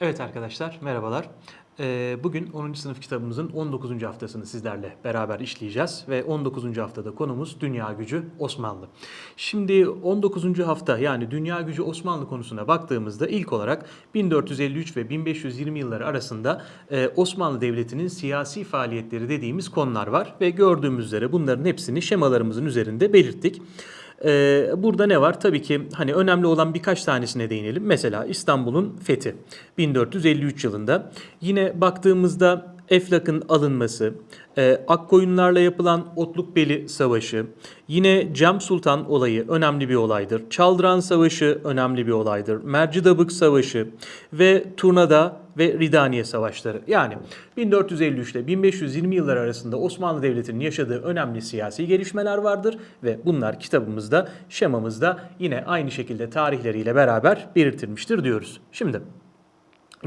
Evet arkadaşlar merhabalar. Ee, Bugün 10. sınıf kitabımızın 19. haftasını sizlerle beraber işleyeceğiz ve 19. haftada konumuz Dünya Gücü Osmanlı. Şimdi 19. hafta yani Dünya Gücü Osmanlı konusuna baktığımızda ilk olarak 1453 ve 1520 yılları arasında e, Osmanlı Devleti'nin siyasi faaliyetleri dediğimiz konular var ve gördüğümüz üzere bunların hepsini şemalarımızın üzerinde belirttik. Ee, burada ne var? Tabii ki hani önemli olan birkaç tanesine değinelim. Mesela İstanbul'un fethi 1453 yılında. Yine baktığımızda Eflak'ın alınması, e, Akkoyunlarla yapılan Otlukbeli Savaşı, yine Cem Sultan olayı önemli bir olaydır. Çaldıran Savaşı önemli bir olaydır. Mercidabık Savaşı ve Turnada ve Ridaniye Savaşları. Yani 1453 ile 1520 yıllar arasında Osmanlı Devleti'nin yaşadığı önemli siyasi gelişmeler vardır ve bunlar kitabımızda, şemamızda yine aynı şekilde tarihleriyle beraber belirtilmiştir diyoruz. Şimdi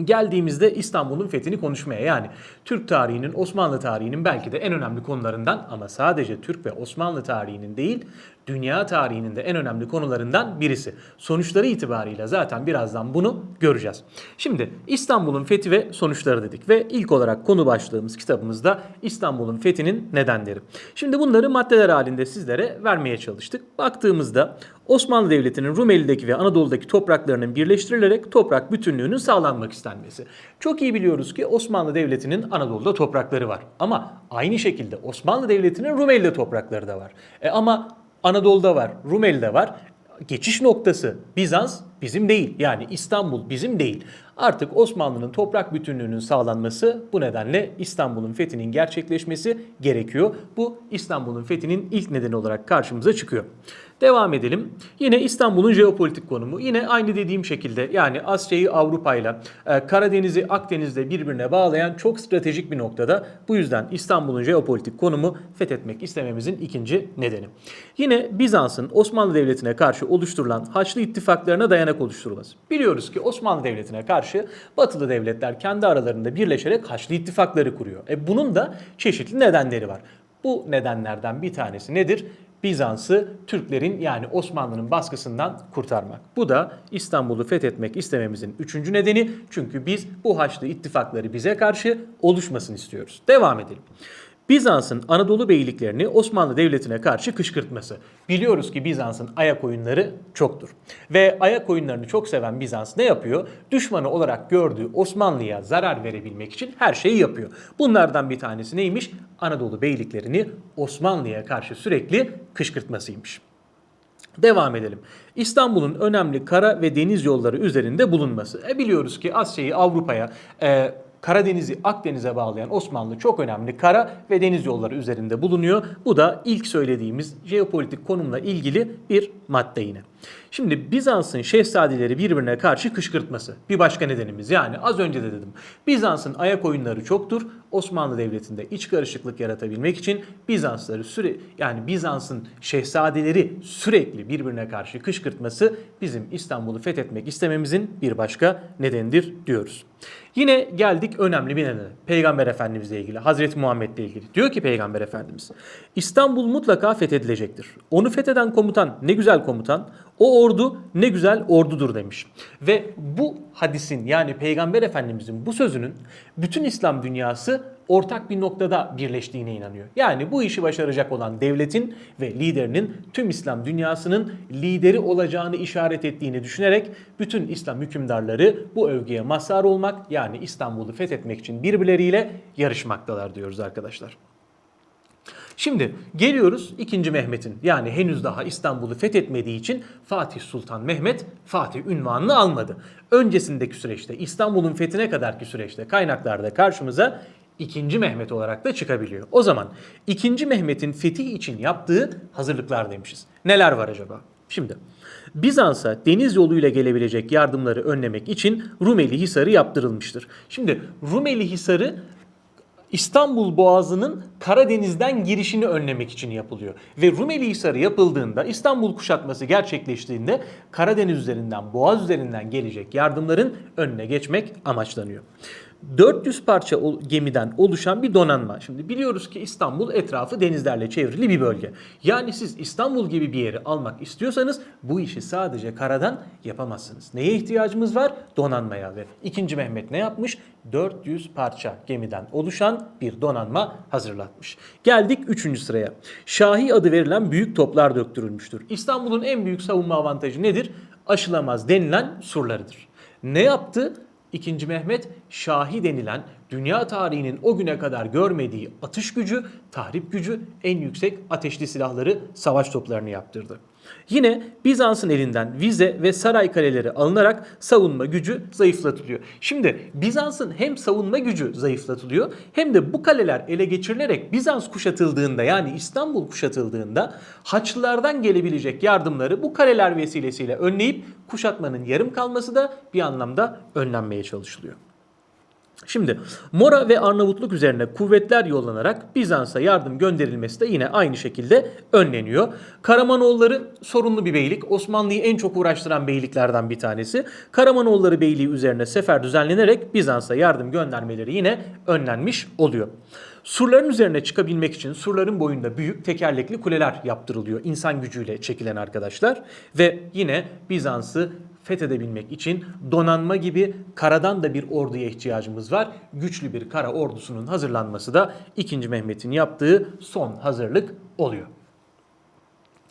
Geldiğimizde İstanbul'un fethini konuşmaya yani Türk tarihinin, Osmanlı tarihinin belki de en önemli konularından ama sadece Türk ve Osmanlı tarihinin değil, dünya tarihinin de en önemli konularından birisi. Sonuçları itibariyle zaten birazdan bunu göreceğiz. Şimdi İstanbul'un fethi ve sonuçları dedik ve ilk olarak konu başlığımız kitabımızda İstanbul'un fethinin nedenleri. Şimdi bunları maddeler halinde sizlere vermeye çalıştık. Baktığımızda Osmanlı Devleti'nin Rumeli'deki ve Anadolu'daki topraklarının birleştirilerek toprak bütünlüğünün sağlanmak istenmesi. Çok iyi biliyoruz ki Osmanlı Devleti'nin Anadolu'da toprakları var. Ama aynı şekilde Osmanlı Devleti'nin Rumeli'de toprakları da var. E ama Anadolu'da var, Rumeli'de var. Geçiş noktası Bizans bizim değil. Yani İstanbul bizim değil. Artık Osmanlı'nın toprak bütünlüğünün sağlanması bu nedenle İstanbul'un fethinin gerçekleşmesi gerekiyor. Bu İstanbul'un fethinin ilk nedeni olarak karşımıza çıkıyor. Devam edelim. Yine İstanbul'un jeopolitik konumu. Yine aynı dediğim şekilde yani Asya'yı Avrupa'yla, e, Karadeniz'i Akdeniz'le birbirine bağlayan çok stratejik bir noktada. Bu yüzden İstanbul'un jeopolitik konumu fethetmek istememizin ikinci nedeni. Yine Bizans'ın Osmanlı Devleti'ne karşı oluşturulan Haçlı ittifaklarına dayanak oluşturulması. Biliyoruz ki Osmanlı Devleti'ne karşı Batılı devletler kendi aralarında birleşerek Haçlı ittifakları kuruyor. E bunun da çeşitli nedenleri var. Bu nedenlerden bir tanesi nedir? Bizans'ı Türklerin yani Osmanlı'nın baskısından kurtarmak. Bu da İstanbul'u fethetmek istememizin üçüncü nedeni. Çünkü biz bu Haçlı ittifakları bize karşı oluşmasını istiyoruz. Devam edelim. Bizans'ın Anadolu beyliklerini Osmanlı Devleti'ne karşı kışkırtması. Biliyoruz ki Bizans'ın ayak oyunları çoktur. Ve ayak oyunlarını çok seven Bizans ne yapıyor? Düşmanı olarak gördüğü Osmanlı'ya zarar verebilmek için her şeyi yapıyor. Bunlardan bir tanesi neymiş? Anadolu beyliklerini Osmanlı'ya karşı sürekli kışkırtmasıymış. Devam edelim. İstanbul'un önemli kara ve deniz yolları üzerinde bulunması. E biliyoruz ki Asya'yı Avrupa'ya, e, Karadeniz'i Akdeniz'e bağlayan Osmanlı çok önemli kara ve deniz yolları üzerinde bulunuyor. Bu da ilk söylediğimiz jeopolitik konumla ilgili bir madde yine. Şimdi Bizans'ın şehzadeleri birbirine karşı kışkırtması bir başka nedenimiz. Yani az önce de dedim. Bizans'ın ayak oyunları çoktur. Osmanlı Devleti'nde iç karışıklık yaratabilmek için Bizansları süre yani Bizans'ın şehzadeleri sürekli birbirine karşı kışkırtması bizim İstanbul'u fethetmek istememizin bir başka nedenidir diyoruz. Yine geldik önemli bir nedene. Peygamber Efendimizle ilgili, Hazreti Muhammed'le ilgili. Diyor ki Peygamber Efendimiz, İstanbul mutlaka fethedilecektir. Onu fetheden komutan ne güzel komutan, o ordu ne güzel ordudur demiş. Ve bu hadisin yani Peygamber Efendimizin bu sözünün bütün İslam dünyası ortak bir noktada birleştiğine inanıyor. Yani bu işi başaracak olan devletin ve liderinin tüm İslam dünyasının lideri olacağını işaret ettiğini düşünerek bütün İslam hükümdarları bu övgüye mazhar olmak yani İstanbul'u fethetmek için birbirleriyle yarışmaktalar diyoruz arkadaşlar. Şimdi geliyoruz 2. Mehmet'in yani henüz daha İstanbul'u fethetmediği için Fatih Sultan Mehmet Fatih ünvanını almadı. Öncesindeki süreçte İstanbul'un fethine kadarki süreçte kaynaklarda karşımıza 2. Mehmet olarak da çıkabiliyor. O zaman 2. Mehmet'in fetih için yaptığı hazırlıklar demişiz. Neler var acaba? Şimdi Bizans'a deniz yoluyla gelebilecek yardımları önlemek için Rumeli Hisarı yaptırılmıştır. Şimdi Rumeli Hisarı İstanbul Boğazı'nın Karadeniz'den girişini önlemek için yapılıyor. Ve Rumeli Hisarı yapıldığında, İstanbul kuşatması gerçekleştiğinde Karadeniz üzerinden, Boğaz üzerinden gelecek yardımların önüne geçmek amaçlanıyor. 400 parça gemiden oluşan bir donanma. Şimdi biliyoruz ki İstanbul etrafı denizlerle çevrili bir bölge. Yani siz İstanbul gibi bir yeri almak istiyorsanız bu işi sadece karadan yapamazsınız. Neye ihtiyacımız var? Donanmaya ve 2. Mehmet ne yapmış? 400 parça gemiden oluşan bir donanma hazırlatmış. Geldik 3. sıraya. Şahi adı verilen büyük toplar döktürülmüştür. İstanbul'un en büyük savunma avantajı nedir? Aşılamaz denilen surlarıdır. Ne yaptı? İkinci Mehmet Şahi denilen dünya tarihinin o güne kadar görmediği atış gücü, tahrip gücü, en yüksek ateşli silahları, savaş toplarını yaptırdı. Yine Bizans'ın elinden vize ve saray kaleleri alınarak savunma gücü zayıflatılıyor. Şimdi Bizans'ın hem savunma gücü zayıflatılıyor hem de bu kaleler ele geçirilerek Bizans kuşatıldığında yani İstanbul kuşatıldığında Haçlılardan gelebilecek yardımları bu kaleler vesilesiyle önleyip kuşatmanın yarım kalması da bir anlamda önlenmeye çalışılıyor. Şimdi Mora ve Arnavutluk üzerine kuvvetler yollanarak Bizans'a yardım gönderilmesi de yine aynı şekilde önleniyor. Karamanoğulları sorunlu bir beylik. Osmanlı'yı en çok uğraştıran beyliklerden bir tanesi. Karamanoğulları Beyliği üzerine sefer düzenlenerek Bizans'a yardım göndermeleri yine önlenmiş oluyor. Surların üzerine çıkabilmek için surların boyunda büyük tekerlekli kuleler yaptırılıyor. İnsan gücüyle çekilen arkadaşlar. Ve yine Bizans'ı fethedebilmek için donanma gibi karadan da bir orduya ihtiyacımız var. Güçlü bir kara ordusunun hazırlanması da 2. Mehmet'in yaptığı son hazırlık oluyor.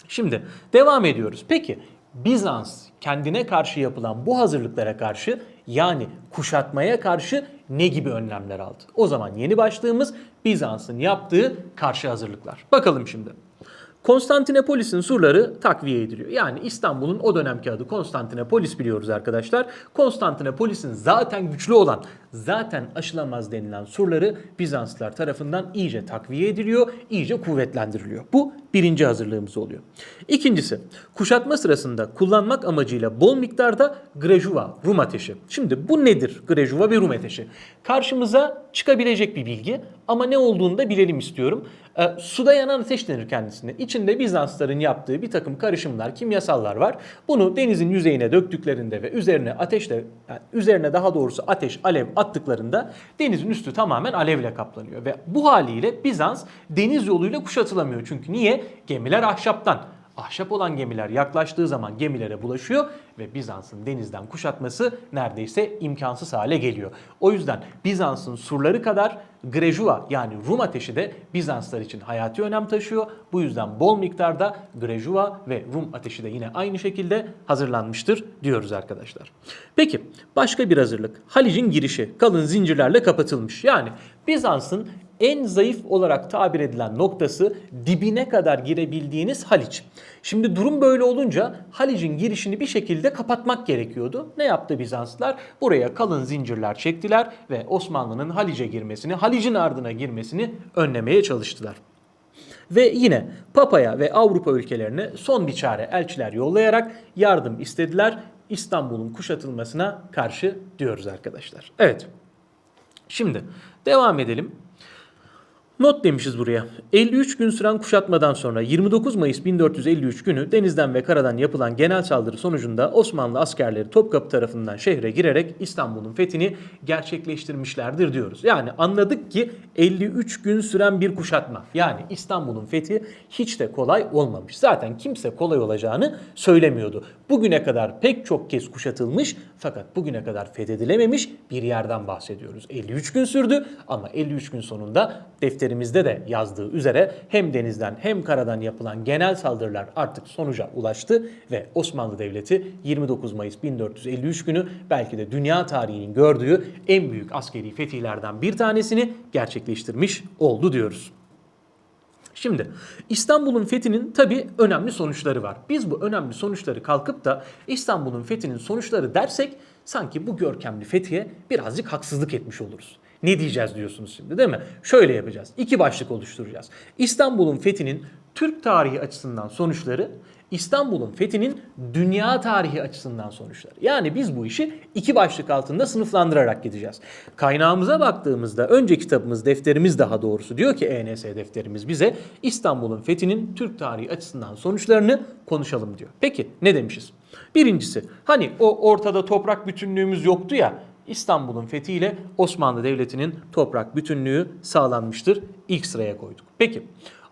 Şimdi devam ediyoruz. Peki Bizans kendine karşı yapılan bu hazırlıklara karşı yani kuşatmaya karşı ne gibi önlemler aldı? O zaman yeni başlığımız Bizans'ın yaptığı karşı hazırlıklar. Bakalım şimdi. Konstantinopolis'in surları takviye ediliyor. Yani İstanbul'un o dönemki adı Konstantinopolis biliyoruz arkadaşlar. Konstantinopolis'in zaten güçlü olan, zaten aşılamaz denilen surları Bizanslılar tarafından iyice takviye ediliyor, iyice kuvvetlendiriliyor. Bu birinci hazırlığımız oluyor. İkincisi, kuşatma sırasında kullanmak amacıyla bol miktarda grejuva, Rum ateşi. Şimdi bu nedir grejuva ve Rum ateşi? Karşımıza çıkabilecek bir bilgi ama ne olduğunu da bilelim istiyorum. E, suda yanan ateş denir kendisine. İçinde Bizansların yaptığı bir takım karışımlar, kimyasallar var. Bunu denizin yüzeyine döktüklerinde ve üzerine ateşle, yani üzerine daha doğrusu ateş, alev attıklarında denizin üstü tamamen alevle kaplanıyor. Ve bu haliyle Bizans deniz yoluyla kuşatılamıyor. Çünkü niye? Gemiler ahşaptan. Ahşap olan gemiler yaklaştığı zaman gemilere bulaşıyor ve Bizans'ın denizden kuşatması neredeyse imkansız hale geliyor. O yüzden Bizans'ın surları kadar Grejua yani Rum ateşi de Bizanslar için hayati önem taşıyor. Bu yüzden bol miktarda Grejua ve Rum ateşi de yine aynı şekilde hazırlanmıştır diyoruz arkadaşlar. Peki başka bir hazırlık. Halic'in girişi kalın zincirlerle kapatılmış. Yani Bizans'ın en zayıf olarak tabir edilen noktası dibine kadar girebildiğiniz Haliç. Şimdi durum böyle olunca Halic'in girişini bir şekilde kapatmak gerekiyordu. Ne yaptı Bizanslılar? Buraya kalın zincirler çektiler ve Osmanlı'nın Halic'e girmesini, Halic'in ardına girmesini önlemeye çalıştılar. Ve yine Papa'ya ve Avrupa ülkelerine son bir çare elçiler yollayarak yardım istediler. İstanbul'un kuşatılmasına karşı diyoruz arkadaşlar. Evet. Şimdi devam edelim. Not demişiz buraya. 53 gün süren kuşatmadan sonra 29 Mayıs 1453 günü denizden ve karadan yapılan genel saldırı sonucunda Osmanlı askerleri Topkapı tarafından şehre girerek İstanbul'un fethini gerçekleştirmişlerdir diyoruz. Yani anladık ki 53 gün süren bir kuşatma. Yani İstanbul'un fethi hiç de kolay olmamış. Zaten kimse kolay olacağını söylemiyordu. Bugüne kadar pek çok kez kuşatılmış fakat bugüne kadar fethedilememiş bir yerden bahsediyoruz. 53 gün sürdü ama 53 gün sonunda defterimizde de yazdığı üzere hem denizden hem karadan yapılan genel saldırılar artık sonuca ulaştı ve Osmanlı Devleti 29 Mayıs 1453 günü belki de dünya tarihinin gördüğü en büyük askeri fetihlerden bir tanesini gerçekleştirmiş oldu diyoruz. Şimdi İstanbul'un fethinin tabi önemli sonuçları var. Biz bu önemli sonuçları kalkıp da İstanbul'un fethinin sonuçları dersek sanki bu görkemli fethiye birazcık haksızlık etmiş oluruz. Ne diyeceğiz diyorsunuz şimdi değil mi? Şöyle yapacağız. İki başlık oluşturacağız. İstanbul'un fethinin Türk tarihi açısından sonuçları, İstanbul'un fethinin dünya tarihi açısından sonuçları. Yani biz bu işi iki başlık altında sınıflandırarak gideceğiz. Kaynağımıza baktığımızda önce kitabımız, defterimiz daha doğrusu diyor ki ENS defterimiz bize İstanbul'un fethinin Türk tarihi açısından sonuçlarını konuşalım diyor. Peki ne demişiz? Birincisi hani o ortada toprak bütünlüğümüz yoktu ya İstanbul'un fethiyle Osmanlı Devleti'nin toprak bütünlüğü sağlanmıştır. İlk sıraya koyduk. Peki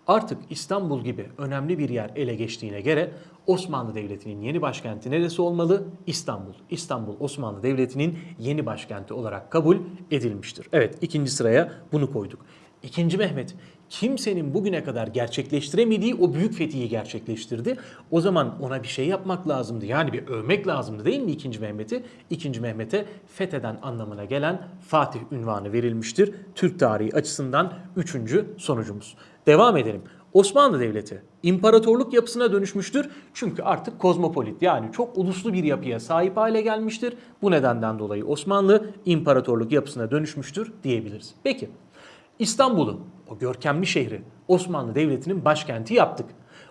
artık İstanbul gibi önemli bir yer ele geçtiğine göre Osmanlı Devleti'nin yeni başkenti neresi olmalı? İstanbul. İstanbul Osmanlı Devleti'nin yeni başkenti olarak kabul edilmiştir. Evet ikinci sıraya bunu koyduk. İkinci Mehmet kimsenin bugüne kadar gerçekleştiremediği o büyük fethiyi gerçekleştirdi. O zaman ona bir şey yapmak lazımdı. Yani bir övmek lazımdı değil mi 2. Mehmet'i? 2. Mehmet'e fetheden anlamına gelen Fatih ünvanı verilmiştir. Türk tarihi açısından üçüncü sonucumuz. Devam edelim. Osmanlı Devleti imparatorluk yapısına dönüşmüştür. Çünkü artık kozmopolit yani çok uluslu bir yapıya sahip hale gelmiştir. Bu nedenden dolayı Osmanlı imparatorluk yapısına dönüşmüştür diyebiliriz. Peki İstanbul'u, o görkemli şehri Osmanlı Devleti'nin başkenti yaptık.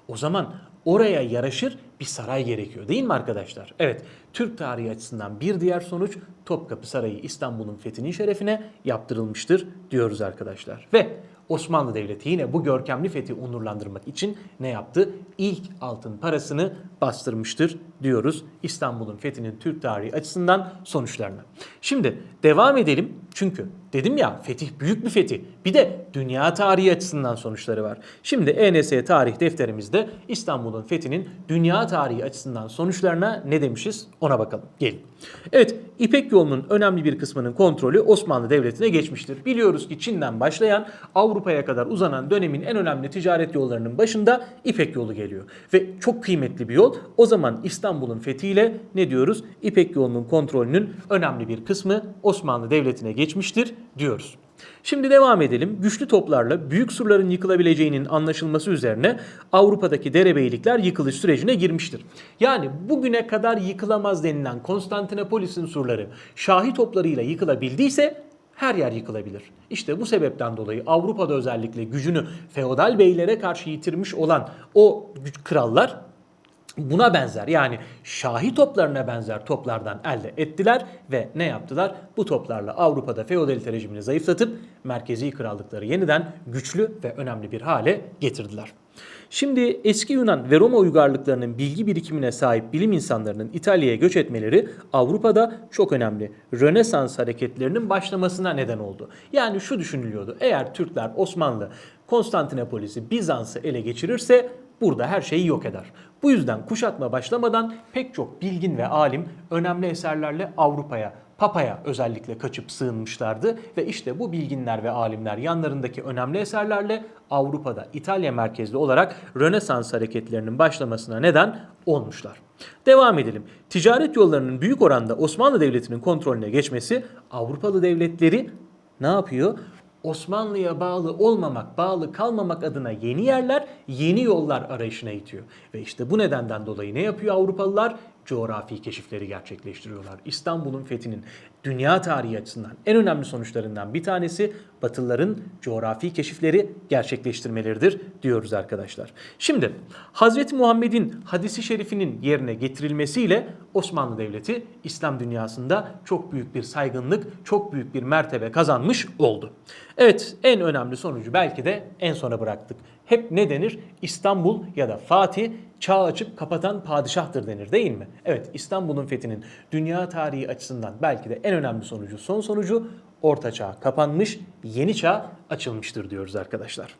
O zaman oraya yaraşır bir saray gerekiyor değil mi arkadaşlar? Evet, Türk tarihi açısından bir diğer sonuç Topkapı Sarayı İstanbul'un fethinin şerefine yaptırılmıştır diyoruz arkadaşlar. Ve Osmanlı Devleti yine bu görkemli fethi onurlandırmak için ne yaptı? İlk altın parasını bastırmıştır diyoruz İstanbul'un fethinin Türk tarihi açısından sonuçlarına. Şimdi devam edelim çünkü dedim ya fetih büyük bir fetih. Bir de dünya tarihi açısından sonuçları var. Şimdi ENS tarih defterimizde İstanbul'un fethinin dünya tarihi açısından sonuçlarına ne demişiz ona bakalım. Gelin. Evet İpek yolunun önemli bir kısmının kontrolü Osmanlı Devleti'ne geçmiştir. Biliyoruz ki Çin'den başlayan Avrupa'ya kadar uzanan dönemin en önemli ticaret yollarının başında İpek yolu geliyor. Ve çok kıymetli bir yol. O zaman İstanbul'un fethiyle ne diyoruz? İpek yolunun kontrolünün önemli bir kısmı Osmanlı Devleti'ne geçmiştir diyoruz. Şimdi devam edelim. Güçlü toplarla büyük surların yıkılabileceğinin anlaşılması üzerine Avrupa'daki derebeylikler yıkılış sürecine girmiştir. Yani bugüne kadar yıkılamaz denilen Konstantinopolis'in surları Şahi toplarıyla yıkılabildiyse her yer yıkılabilir. İşte bu sebepten dolayı Avrupa'da özellikle gücünü feodal beylere karşı yitirmiş olan o krallar buna benzer yani Şahi toplarına benzer toplardan elde ettiler ve ne yaptılar? Bu toplarla Avrupa'da feodalite rejimini zayıflatıp merkezi krallıkları yeniden güçlü ve önemli bir hale getirdiler. Şimdi eski Yunan ve Roma uygarlıklarının bilgi birikimine sahip bilim insanlarının İtalya'ya göç etmeleri Avrupa'da çok önemli. Rönesans hareketlerinin başlamasına neden oldu. Yani şu düşünülüyordu. Eğer Türkler Osmanlı Konstantinopolis'i Bizans'ı ele geçirirse burada her şeyi yok eder. Bu yüzden kuşatma başlamadan pek çok bilgin ve alim önemli eserlerle Avrupa'ya, Papa'ya özellikle kaçıp sığınmışlardı ve işte bu bilginler ve alimler yanlarındaki önemli eserlerle Avrupa'da İtalya merkezli olarak Rönesans hareketlerinin başlamasına neden olmuşlar. Devam edelim. Ticaret yollarının büyük oranda Osmanlı Devleti'nin kontrolüne geçmesi Avrupalı devletleri ne yapıyor? Osmanlı'ya bağlı olmamak, bağlı kalmamak adına yeni yerler, yeni yollar arayışına itiyor. Ve işte bu nedenden dolayı ne yapıyor Avrupalılar? Coğrafi keşifleri gerçekleştiriyorlar. İstanbul'un fethinin dünya tarihi açısından en önemli sonuçlarından bir tanesi Batılıların coğrafi keşifleri gerçekleştirmeleridir diyoruz arkadaşlar. Şimdi Hazreti Muhammed'in hadisi şerifinin yerine getirilmesiyle Osmanlı Devleti İslam dünyasında çok büyük bir saygınlık, çok büyük bir mertebe kazanmış oldu. Evet en önemli sonucu belki de en sona bıraktık. Hep ne denir? İstanbul ya da Fatih çağ açıp kapatan padişahtır denir değil mi? Evet İstanbul'un fethinin dünya tarihi açısından belki de en önemli sonucu son sonucu Orta Çağ kapanmış, yeni çağ açılmıştır diyoruz arkadaşlar.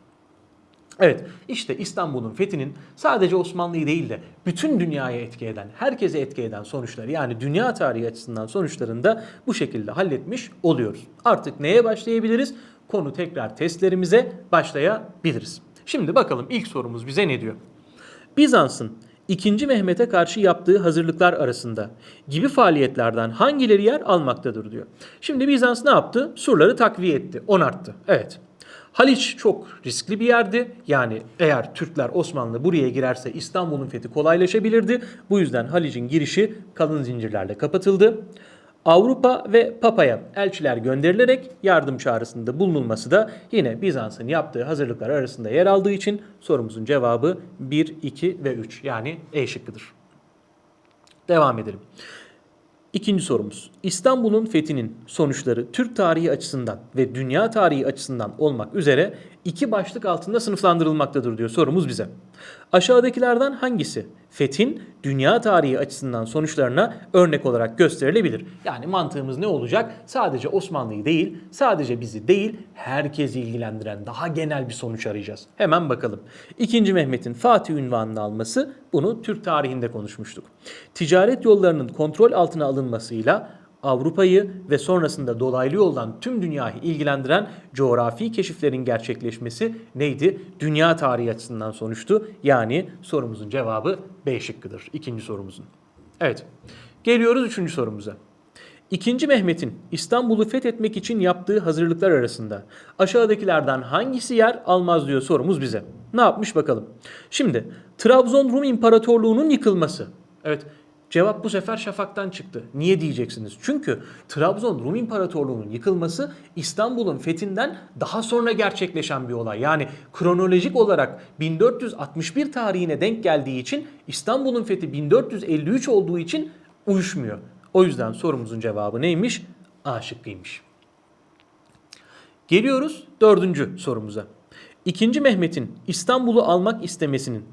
Evet işte İstanbul'un fethinin sadece Osmanlı'yı değil de bütün dünyaya etki eden, herkese etki eden sonuçları yani dünya tarihi açısından sonuçlarını da bu şekilde halletmiş oluyoruz. Artık neye başlayabiliriz? Konu tekrar testlerimize başlayabiliriz. Şimdi bakalım ilk sorumuz bize ne diyor? Bizans'ın 2. Mehmet'e karşı yaptığı hazırlıklar arasında gibi faaliyetlerden hangileri yer almaktadır diyor. Şimdi Bizans ne yaptı? Surları takviye etti, onarttı. Evet. Haliç çok riskli bir yerdi. Yani eğer Türkler Osmanlı buraya girerse İstanbul'un fethi kolaylaşabilirdi. Bu yüzden Haliç'in girişi kalın zincirlerle kapatıldı. Avrupa ve Papa'ya elçiler gönderilerek yardım çağrısında bulunulması da yine Bizans'ın yaptığı hazırlıklar arasında yer aldığı için sorumuzun cevabı 1, 2 ve 3 yani E şıkkıdır. Devam edelim. İkinci sorumuz. İstanbul'un fethinin sonuçları Türk tarihi açısından ve dünya tarihi açısından olmak üzere iki başlık altında sınıflandırılmaktadır diyor sorumuz bize. Aşağıdakilerden hangisi fethin dünya tarihi açısından sonuçlarına örnek olarak gösterilebilir? Yani mantığımız ne olacak? Sadece Osmanlı'yı değil, sadece bizi değil, herkesi ilgilendiren daha genel bir sonuç arayacağız. Hemen bakalım. İkinci Mehmet'in Fatih ünvanını alması bunu Türk tarihinde konuşmuştuk. Ticaret yollarının kontrol altına alınmasıyla Avrupa'yı ve sonrasında dolaylı yoldan tüm dünyayı ilgilendiren coğrafi keşiflerin gerçekleşmesi neydi? Dünya tarihi açısından sonuçtu. Yani sorumuzun cevabı B şıkkıdır. İkinci sorumuzun. Evet. Geliyoruz üçüncü sorumuza. İkinci Mehmet'in İstanbul'u fethetmek için yaptığı hazırlıklar arasında aşağıdakilerden hangisi yer almaz diyor sorumuz bize. Ne yapmış bakalım. Şimdi Trabzon Rum İmparatorluğu'nun yıkılması. Evet Cevap bu sefer şafaktan çıktı. Niye diyeceksiniz? Çünkü Trabzon Rum İmparatorluğu'nun yıkılması İstanbul'un fethinden daha sonra gerçekleşen bir olay. Yani kronolojik olarak 1461 tarihine denk geldiği için İstanbul'un fethi 1453 olduğu için uyuşmuyor. O yüzden sorumuzun cevabı neymiş? A şıkkıymış. Geliyoruz dördüncü sorumuza. İkinci Mehmet'in İstanbul'u almak istemesinin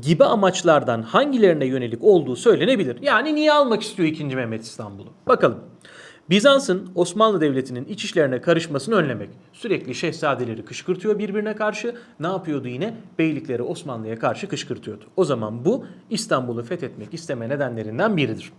gibi amaçlardan hangilerine yönelik olduğu söylenebilir. Yani niye almak istiyor 2. Mehmet İstanbul'u? Bakalım. Bizans'ın Osmanlı Devleti'nin iç işlerine karışmasını önlemek. Sürekli şehzadeleri kışkırtıyor birbirine karşı. Ne yapıyordu yine? Beylikleri Osmanlı'ya karşı kışkırtıyordu. O zaman bu İstanbul'u fethetmek isteme nedenlerinden biridir.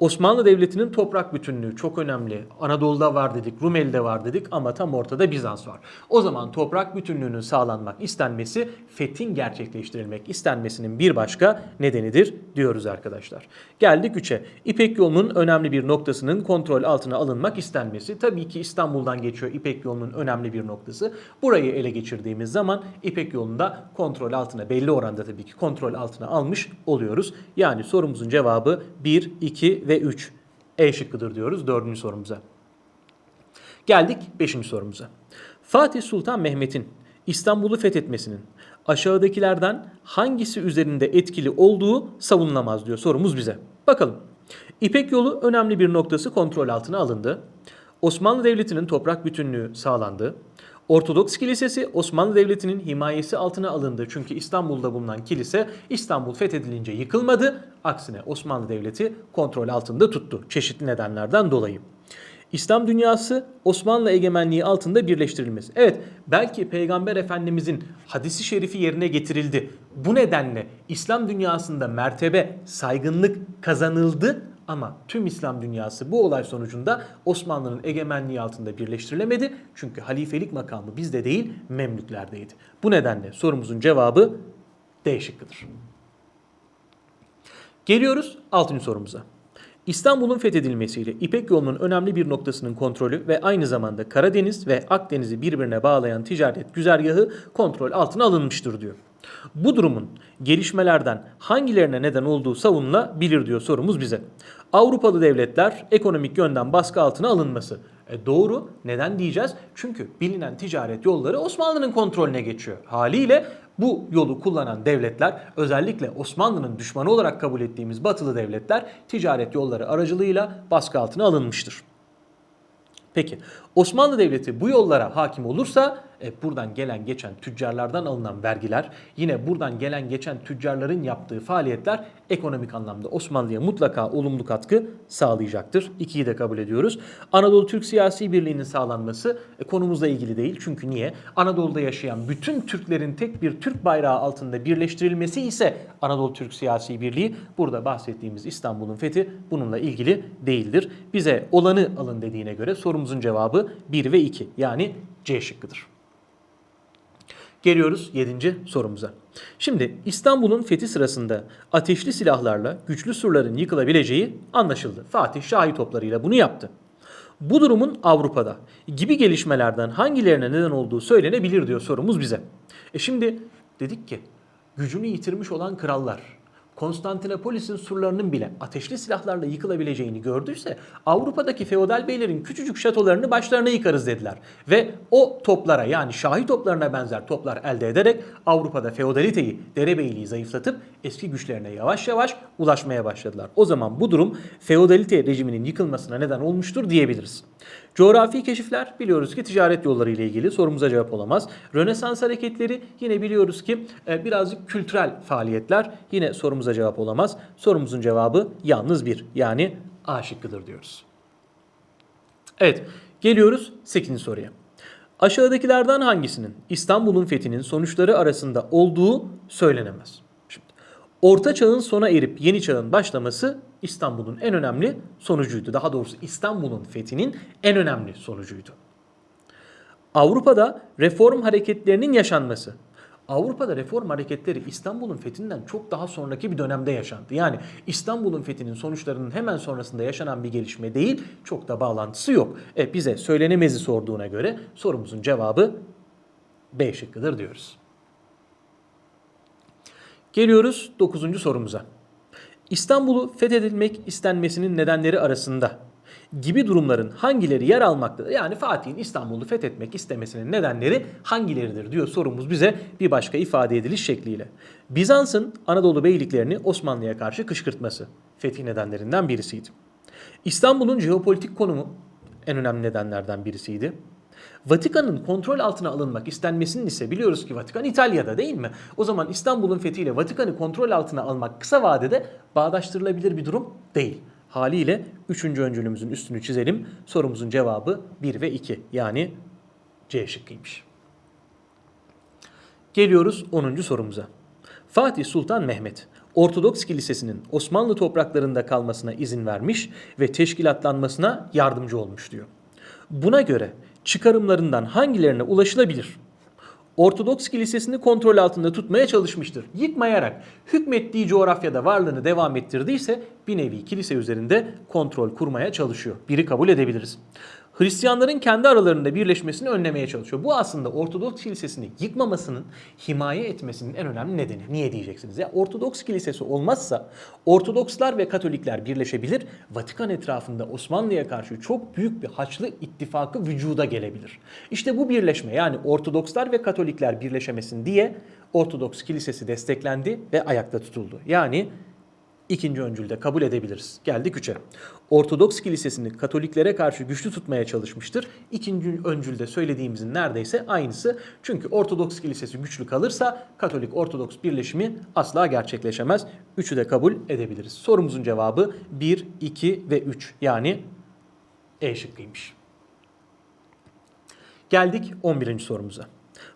Osmanlı Devleti'nin toprak bütünlüğü çok önemli. Anadolu'da var dedik, Rumeli'de var dedik ama tam ortada Bizans var. O zaman toprak bütünlüğünün sağlanmak istenmesi, fethin gerçekleştirilmek istenmesinin bir başka nedenidir diyoruz arkadaşlar. Geldik 3'e. İpek yolunun önemli bir noktasının kontrol altına alınmak istenmesi. Tabii ki İstanbul'dan geçiyor İpek yolunun önemli bir noktası. Burayı ele geçirdiğimiz zaman İpek yolunda kontrol altına belli oranda tabii ki kontrol altına almış oluyoruz. Yani sorumuzun cevabı 1, 2 ve 3. E şıkkıdır diyoruz dördüncü sorumuza. Geldik beşinci sorumuza. Fatih Sultan Mehmet'in İstanbul'u fethetmesinin aşağıdakilerden hangisi üzerinde etkili olduğu savunulamaz diyor sorumuz bize. Bakalım. İpek yolu önemli bir noktası kontrol altına alındı. Osmanlı Devleti'nin toprak bütünlüğü sağlandı. Ortodoks Kilisesi Osmanlı Devleti'nin himayesi altına alındı. Çünkü İstanbul'da bulunan kilise İstanbul fethedilince yıkılmadı. Aksine Osmanlı Devleti kontrol altında tuttu çeşitli nedenlerden dolayı. İslam dünyası Osmanlı egemenliği altında birleştirilmesi. Evet belki Peygamber Efendimizin hadisi şerifi yerine getirildi. Bu nedenle İslam dünyasında mertebe, saygınlık kazanıldı ama tüm İslam dünyası bu olay sonucunda Osmanlı'nın egemenliği altında birleştirilemedi. Çünkü halifelik makamı bizde değil Memlüklerdeydi. Bu nedenle sorumuzun cevabı D şıkkıdır. Geliyoruz 6. sorumuza. İstanbul'un fethedilmesiyle İpek yolunun önemli bir noktasının kontrolü ve aynı zamanda Karadeniz ve Akdeniz'i birbirine bağlayan ticaret güzergahı kontrol altına alınmıştır diyor. Bu durumun gelişmelerden hangilerine neden olduğu savunulabilir diyor sorumuz bize. Avrupalı devletler ekonomik yönden baskı altına alınması. E doğru. Neden diyeceğiz? Çünkü bilinen ticaret yolları Osmanlı'nın kontrolüne geçiyor. Haliyle bu yolu kullanan devletler özellikle Osmanlı'nın düşmanı olarak kabul ettiğimiz batılı devletler ticaret yolları aracılığıyla baskı altına alınmıştır. Peki Osmanlı Devleti bu yollara hakim olursa buradan gelen geçen tüccarlardan alınan vergiler yine buradan gelen geçen tüccarların yaptığı faaliyetler ekonomik anlamda Osmanlı'ya mutlaka olumlu katkı sağlayacaktır. İkiyi de kabul ediyoruz. Anadolu Türk siyasi birliğinin sağlanması e, konumuzla ilgili değil. Çünkü niye? Anadolu'da yaşayan bütün Türklerin tek bir Türk bayrağı altında birleştirilmesi ise Anadolu Türk siyasi birliği burada bahsettiğimiz İstanbul'un fethi bununla ilgili değildir. Bize olanı alın dediğine göre sorumuzun cevabı 1 ve 2 yani C şıkkıdır. Geliyoruz 7. sorumuza. Şimdi İstanbul'un fethi sırasında ateşli silahlarla güçlü surların yıkılabileceği anlaşıldı. Fatih Şahi toplarıyla bunu yaptı. Bu durumun Avrupa'da gibi gelişmelerden hangilerine neden olduğu söylenebilir diyor sorumuz bize. E şimdi dedik ki gücünü yitirmiş olan krallar Konstantinopolis'in surlarının bile ateşli silahlarla yıkılabileceğini gördüyse Avrupa'daki feodal beylerin küçücük şatolarını başlarına yıkarız dediler. Ve o toplara yani şahi toplarına benzer toplar elde ederek Avrupa'da feodaliteyi, derebeyliği zayıflatıp eski güçlerine yavaş yavaş ulaşmaya başladılar. O zaman bu durum feodalite rejiminin yıkılmasına neden olmuştur diyebiliriz. Coğrafi keşifler biliyoruz ki ticaret yolları ile ilgili sorumuza cevap olamaz. Rönesans hareketleri yine biliyoruz ki e, birazcık kültürel faaliyetler yine sorumuza cevap olamaz. Sorumuzun cevabı yalnız bir yani A şıkkıdır diyoruz. Evet geliyoruz 8. soruya. Aşağıdakilerden hangisinin İstanbul'un fethinin sonuçları arasında olduğu söylenemez? Orta çağın sona erip yeni çağın başlaması İstanbul'un en önemli sonucuydu. Daha doğrusu İstanbul'un fethinin en önemli sonucuydu. Avrupa'da reform hareketlerinin yaşanması. Avrupa'da reform hareketleri İstanbul'un fethinden çok daha sonraki bir dönemde yaşandı. Yani İstanbul'un fethinin sonuçlarının hemen sonrasında yaşanan bir gelişme değil, çok da bağlantısı yok. E, bize söylenemezi sorduğuna göre sorumuzun cevabı B şıkkıdır diyoruz. Geliyoruz 9. sorumuza. İstanbul'u fethedilmek istenmesinin nedenleri arasında gibi durumların hangileri yer almaktadır? Yani Fatih'in İstanbul'u fethetmek istemesinin nedenleri hangileridir diyor sorumuz bize bir başka ifade ediliş şekliyle. Bizans'ın Anadolu beyliklerini Osmanlı'ya karşı kışkırtması fetih nedenlerinden birisiydi. İstanbul'un jeopolitik konumu en önemli nedenlerden birisiydi. Vatikan'ın kontrol altına alınmak istenmesinin ise biliyoruz ki Vatikan İtalya'da değil mi? O zaman İstanbul'un fethiyle Vatikan'ı kontrol altına almak kısa vadede bağdaştırılabilir bir durum değil. Haliyle 3. öncülümüzün üstünü çizelim. Sorumuzun cevabı 1 ve 2 yani C şıkkıymış. Geliyoruz 10. sorumuza. Fatih Sultan Mehmet Ortodoks Kilisesi'nin Osmanlı topraklarında kalmasına izin vermiş ve teşkilatlanmasına yardımcı olmuş diyor. Buna göre çıkarımlarından hangilerine ulaşılabilir? Ortodoks Kilisesi'ni kontrol altında tutmaya çalışmıştır. Yıkmayarak hükmettiği coğrafyada varlığını devam ettirdiyse bir nevi kilise üzerinde kontrol kurmaya çalışıyor. Biri kabul edebiliriz. Hristiyanların kendi aralarında birleşmesini önlemeye çalışıyor. Bu aslında Ortodoks Kilisesi'ni yıkmamasının, himaye etmesinin en önemli nedeni. Niye diyeceksiniz? Ya Ortodoks Kilisesi olmazsa Ortodokslar ve Katolikler birleşebilir. Vatikan etrafında Osmanlı'ya karşı çok büyük bir Haçlı ittifakı vücuda gelebilir. İşte bu birleşme yani Ortodokslar ve Katolikler birleşemesin diye Ortodoks Kilisesi desteklendi ve ayakta tutuldu. Yani İkinci öncülde kabul edebiliriz. Geldik üçe. Ortodoks kilisesini Katoliklere karşı güçlü tutmaya çalışmıştır. İkinci öncülde söylediğimizin neredeyse aynısı. Çünkü Ortodoks kilisesi güçlü kalırsa Katolik Ortodoks birleşimi asla gerçekleşemez. Üçü de kabul edebiliriz. Sorumuzun cevabı 1, 2 ve 3 yani E şıkkıymış. Geldik 11. sorumuza.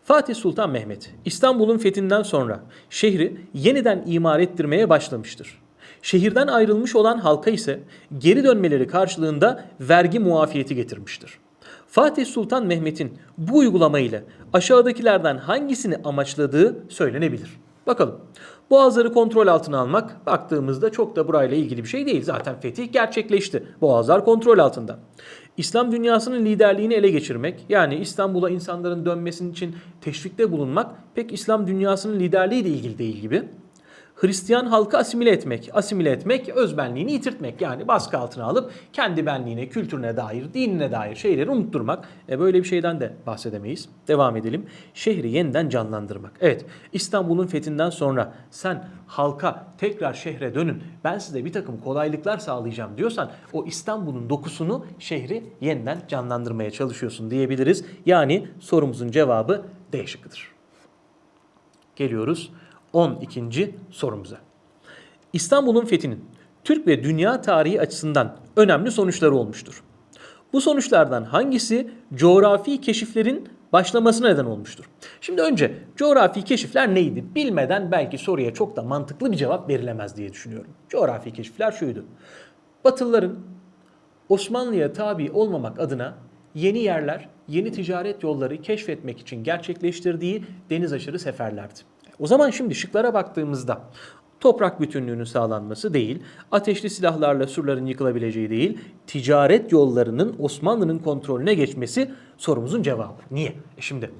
Fatih Sultan Mehmet İstanbul'un fethinden sonra şehri yeniden imar ettirmeye başlamıştır. Şehirden ayrılmış olan halka ise geri dönmeleri karşılığında vergi muafiyeti getirmiştir. Fatih Sultan Mehmet'in bu uygulama ile aşağıdakilerden hangisini amaçladığı söylenebilir. Bakalım. Boğazları kontrol altına almak baktığımızda çok da burayla ilgili bir şey değil. Zaten fetih gerçekleşti. Boğazlar kontrol altında. İslam dünyasının liderliğini ele geçirmek yani İstanbul'a insanların dönmesinin için teşvikte bulunmak pek İslam dünyasının liderliği ile ilgili değil gibi. Hristiyan halkı asimile etmek. Asimile etmek özbenliğini yitirtmek. Yani baskı altına alıp kendi benliğine, kültürüne dair, dinine dair şeyleri unutturmak. E böyle bir şeyden de bahsedemeyiz. Devam edelim. Şehri yeniden canlandırmak. Evet İstanbul'un fethinden sonra sen halka tekrar şehre dönün ben size bir takım kolaylıklar sağlayacağım diyorsan o İstanbul'un dokusunu şehri yeniden canlandırmaya çalışıyorsun diyebiliriz. Yani sorumuzun cevabı D şıkkıdır. Geliyoruz 12. sorumuza. İstanbul'un fethinin Türk ve dünya tarihi açısından önemli sonuçları olmuştur. Bu sonuçlardan hangisi coğrafi keşiflerin başlamasına neden olmuştur? Şimdi önce coğrafi keşifler neydi? Bilmeden belki soruya çok da mantıklı bir cevap verilemez diye düşünüyorum. Coğrafi keşifler şuydu. Batılıların Osmanlı'ya tabi olmamak adına yeni yerler, yeni ticaret yolları keşfetmek için gerçekleştirdiği deniz aşırı seferlerdi. O zaman şimdi şıklara baktığımızda toprak bütünlüğünün sağlanması değil, ateşli silahlarla surların yıkılabileceği değil, ticaret yollarının Osmanlı'nın kontrolüne geçmesi sorumuzun cevabı. Niye? E şimdi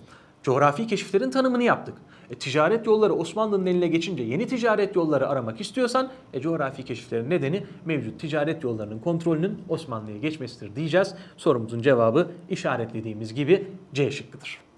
coğrafi keşiflerin tanımını yaptık. E, ticaret yolları Osmanlı'nın eline geçince yeni ticaret yolları aramak istiyorsan e, coğrafi keşiflerin nedeni mevcut ticaret yollarının kontrolünün Osmanlı'ya geçmesidir diyeceğiz. Sorumuzun cevabı işaretlediğimiz gibi C şıkkıdır.